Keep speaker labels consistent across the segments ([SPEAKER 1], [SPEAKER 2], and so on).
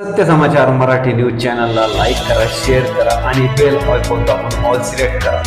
[SPEAKER 1] सत्य समाचार मराठी न्यूज चॅनलला लाईक करा शेअर करा आणि बेल आयकॉन दाबून ऑल सिलेक्ट करा.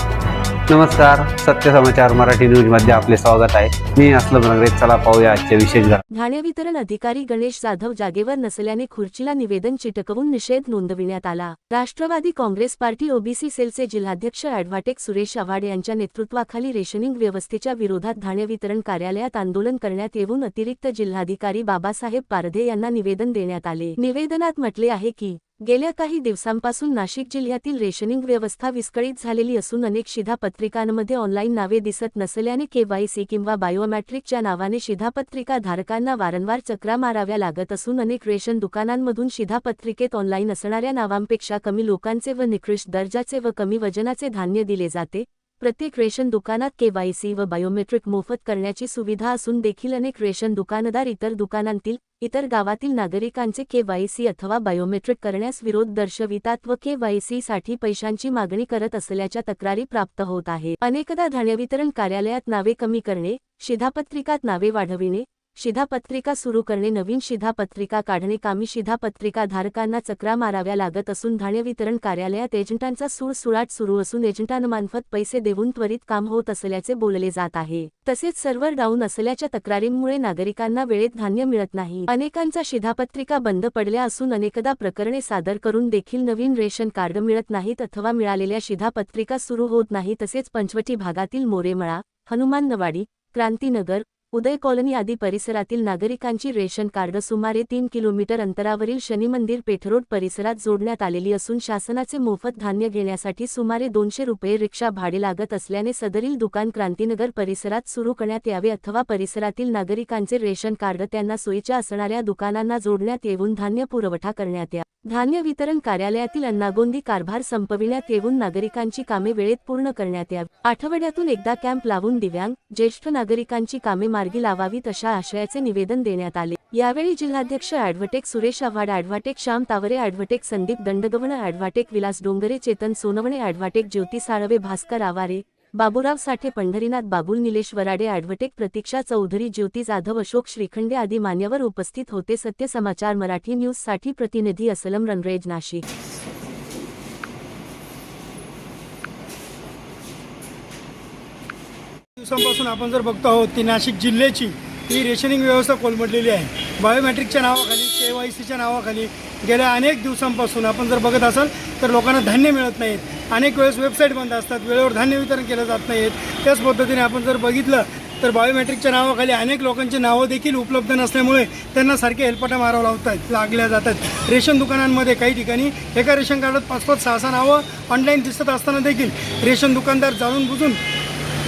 [SPEAKER 1] नमस्कार सत्य समाचार मराठी न्यूजमध्ये आपले स्वागत आहे. मी असलम नगरे चला पाहूया आजच्या विशेष
[SPEAKER 2] ठाणे वितरण अधिकारी गणेश जाधव जागेवर नसल्याने खुर्चीला निवेदन चिटकवून निषेध नोंदविण्यात आला. राष्ट्रवादी काँग्रेस पार्टी ओबीसी सेलचे जिल्हाध्यक्ष अॅडव्हाटेक सुरेश आव्हाड यांच्या नेतृत्वाखाली रेशनिंग व्यवस्थेच्या विरोधात ठाणे वितरण कार्यालयात आंदोलन करण्यात येऊन अतिरिक्त जिल्हाधिकारी बाबासाहेब पारधे यांना निवेदन देण्यात आले. निवेदनात म्हटले आहे की गेल्या काही दिवसांपासून नाशिक जिल्ह्यातील रेशनिंग व्यवस्था विस्कळीत झालेली असून अनेक शिधापत्रिकांमध्ये ऑनलाईन नावे दिसत नसल्याने केवायसी किंवा बायोमॅट्रिकच्या नावाने शिधापत्रिका धारकांना वारंवार चक्रा माराव्या लागत असून अनेक रेशन दुकानांमधून शिधापत्रिकेत ऑनलाईन असणाऱ्या नावांपेक्षा कमी लोकांचे व निकृष्ट दर्जाचे व कमी वजनाचे धान्य दिले जाते. प्रत्येक रेशन दुकानात केवायसी व बायोमेट्रिक मोफत करण्याची सुविधा असून देखील अनेक रेशन दुकानदार इतर दुकानांतील इतर गावातील नागरिकांचे केवायसी अथवा बायोमेट्रिक करण्यास विरोध दर्शवितात व केवायसी साठी पैशांची मागणी करत असल्याच्या तक्रारी प्राप्त होत आहे अनेकदा धान्य वितरण कार्यालयात नावे कमी करणे शिधापत्रिकात नावे वाढविणे शिधापत्रिका सुरू करणे. नवीन शिधापत्रिका काढणे. कामी शिधापत्रिका धारकांना चक्रा माराव्या लागत असून धान्य वितरण कार्यालयात एजंटांचा सुळसुळाट सुरू असून एजंटांमार्फत पैसे देऊन त्वरित काम होत असल्याचे बोलले जात आहे. तसेच सर्व्हर डाऊन असल्याच्या तक्रारींमुळे नागरिकांना वेळेत धान्य मिळत नाही. अनेकांचा शिधापत्रिका बंद पडल्या असून अनेकदा प्रकरणे सादर करून देखील नवीन रेशन कार्ड मिळत नाहीत अथवा मिळालेल्या शिधापत्रिका सुरू होत नाही तसेच पंचवटी भागातील मोरेमळा हनुमाननवाडी क्रांतीनगर उदय कॉलनी आदी परिसरातील नागरिकांची रेशन कार्ड सुमारे तीन किलोमीटर अंतरावरील शनिमंदिर पेठरोड परिसरात जोडण्यात आलेली असून शासनाचे मोफत धान्य घेण्यासाठी सुमारे दोनशे रुपये रिक्षा भाडे लागत असल्याने सदरील दुकान क्रांतीनगर परिसरात सुरू करण्यात यावे अथवा परिसरातील नागरिकांचे रेशन कार्ड त्यांना सोयीच्या असणाऱ्या दुकानांना जोडण्यात येऊन धान्य पुरवठा करण्यात या. धान्य वितरण कार्यालयातील अन्नागोंदी कारभार संपविण्यात येऊन नागरिकांची कामे वेळेत पूर्ण करण्यात यावी. आठवड्यातून एकदा कॅम्प लावून दिव्यांग ज्येष्ठ नागरिकांची कामे मार्गी लावावीत अशा आशयाचे निवेदन देण्यात आले. यावेळी जिल्हाध्यक्ष अॅडव्हटेक सुरेश आव्हाड अॅडव्हाटेक श्याम तावरे अॅडव्हटेक संदीप दंडगवण अॅडव्हाटेक विलास डोंगरे चेतन सोनवणे अॅडव्हाटेक ज्योती साळवे भास्कर आवारे बाबूराव साठे पंढरीनाथ बाबुल निलेश वराडे अॅडव्हटेक प्रतीक्षा चौधरी ज्योती जाधव अशोक श्रीखंडे आदी मान्यवर उपस्थित होते. सत्य समाचार मराठी न्यूजसाठी प्रतिनिधी असलम रणरेज नाशिक.
[SPEAKER 3] दिवसांपासून आपण जर बघतो आहोत ती नाशिक जिल्ह्याची ही रेशनिंग व्यवस्था कोलमडलेली आहे. बायोमॅट्रिकच्या नावाखाली के वाय सीच्या नावाखाली गेल्या अनेक दिवसांपासून आपण जर बघत असाल तर लोकांना धान्य मिळत नाहीत. अनेक वेळेस वेबसाईट बंद असतात वेळेवर धान्य वितरण केलं जात नाहीत. त्याच पद्धतीने आपण जर बघितलं तर बायोमॅट्रिकच्या नावाखाली अनेक लोकांची नावं देखील उपलब्ध नसल्यामुळे त्यांना सारखे हेलपाटा मारावं लावतात लागल्या जातात रेशन दुकानांमध्ये काही ठिकाणी एका रेशन कार्डात पाच पाच सहा सहा नावं ऑनलाईन दिसत असताना देखील रेशन दुकानदार जाणून बुजून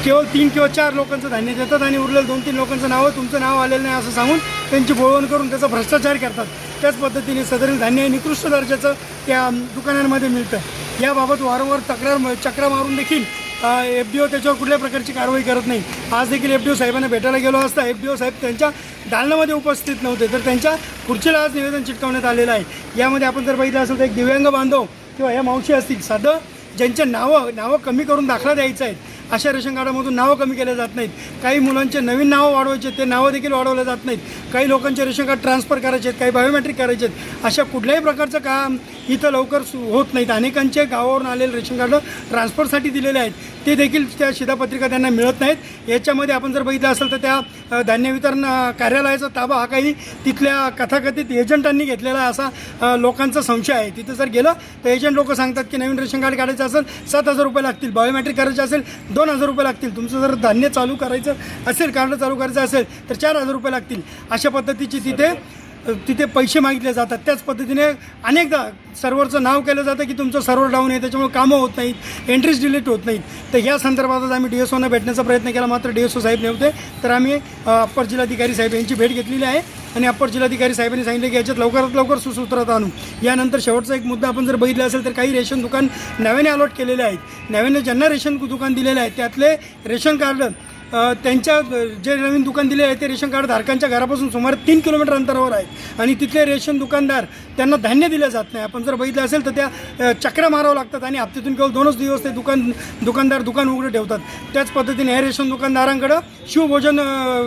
[SPEAKER 3] केवळ तीन किंवा चार लोकांचं धान्य देतात आणि उरलेलं दोन तीन लोकांचं नावं तुमचं नाव आलेलं नाही असं सांगून त्यांची बोळवण करून त्याचा भ्रष्टाचार करतात. त्याच पद्धतीने सदरील धान्य हे निकृष्ट दर्जाचं त्या दुकानांमध्ये मिळतं. याबाबत वारंवार तक्रार चक्रा मारून देखील एफ डी ओ त्याच्यावर कुठल्या प्रकारची कारवाई करत नाही. आज देखील एफ डी ओ साहेबांना भेटायला गेलो असता एफ डी ओ साहेब त्यांच्या दालनामध्ये उपस्थित नव्हते तर त्यांच्या खुर्चीला आज निवेदन चिटकवण्यात आलेलं आहे. यामध्ये आपण जर बघितलं असेल तर एक दिव्यांग बांधव किंवा या मावशी असतील साधं ज्यांच्या नावं नावं कमी करून दाखला द्यायचा आहेत. अशा रेशन कार्डामधून नावं कमी केले जात नाहीत. काही मुलांचे नवीन नावं वाढवायचे ते नावं देखील वाढवले जात नाहीत. काही लोकांचे रेशन कार्ड ट्रान्सफर करायचे आहेत काही बायोमेट्रिक करायचे आहेत. अशा कुठल्याही प्रकारचं काम इथं लवकर सु होत नाहीत. अनेकांचे गावावरून आलेले रेशन कार्ड ट्रान्सफरसाठी दिलेले आहेत. ते देखील त्या शिधापत्रिका त्यांना मिळत नाहीत. याच्यामध्ये आपण जर बघितलं असेल तर त्या धान्य वितरण कार्यालयाचा ताबा हा काही तिथल्या कथाकथित एजंटांनी घेतलेला असा लोकांचा संशय आहे. तिथं जर गेलं तर एजंट लोक सांगतात की नवीन रेशन कार्ड काढायचं असेल सात हजार रुपये लागतील. बायोमेट्रिक करायचं असेल दोन हजार रुपये लागतील. तुमचं जर धान्य चालू करायचं असेल कांदा चालू करायचं असेल तर चार हजार रुपये लागतील. अशा पद्धतीची तिथे तिथे पैसे मागितले जातात. त्याच पद्धतीने अनेकदा सर्व्हरचं नाव केलं जातं की तुमचं सर्व्हर डाऊन आहे त्याच्यामुळे कामं होत नाहीत एंट्रीज डिलीट होत नाहीत. तर या संदर्भातच आम्ही डी एस ओना भेटण्याचा प्रयत्न केला. मात्र डी एस ओ साहेब नव्हते. तर आम्ही अप्पर जिल्हाधिकारी साहेब यांची भेट घेतलेली आहे आणि अप्पर जिल्हाधिकारी साहेबांनी सांगितलं की याच्यात लवकरात लवकर सुसूत्रात आणू. यानंतर शेवटचा एक मुद्दा आपण जर बघितला असेल तर काही रेशन दुकान नव्याने अलॉट केलेले आहेत. नव्याने ज्यांना रेशन दुकान दिलेले आहे त्यातले रेशन कार्ड त्यांच्या जे नवीन दुकान दिले आहे ते रेशन कार्ड धारकांच्या घरापासून सुमारे तीन किलोमीटर अंतरावर आहेत. आणि तिथले रेशन दुकानदार त्यांना धान्य दिलं जात नाही. आपण जर बघितलं असेल तर त्या अ, चक्रा मारावं लागतात आणि हप्त्यातून केवळ दोनच दिवस ते दुकान दुकानदार दुकान उघडं ठेवतात. त्याच पद्धतीने हे रेशन दुकानदारांकडं शिवभोजन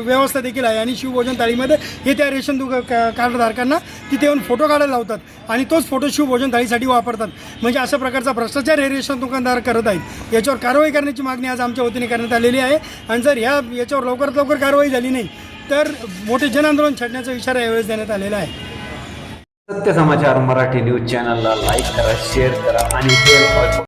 [SPEAKER 3] व्यवस्था देखील आहे. आणि शिवभोजन थाळीमध्ये हे त्या रेशन दुका कार्डधारकांना तिथे येऊन फोटो काढायला लावतात. आणि तोच फोटो शिवभोजन थाळीसाठी वापरतात. म्हणजे अशा प्रकारचा भ्रष्टाचार हे रेशन दुकानदार करत आहेत. याच्यावर कारवाई करण्याची मागणी आज आमच्या वतीने करण्यात आलेली आहे. आणि जर ह्या याच्यावर लवकरात लवकर कारवाई झाली नाही तर मोठे जनआंदोलन छेडण्याचा इशारा यावेळेस देण्यात आलेला आहे.
[SPEAKER 1] सत्य समाचार मराठी न्यूज चॅनलला लाईक करा शेअर करा आणि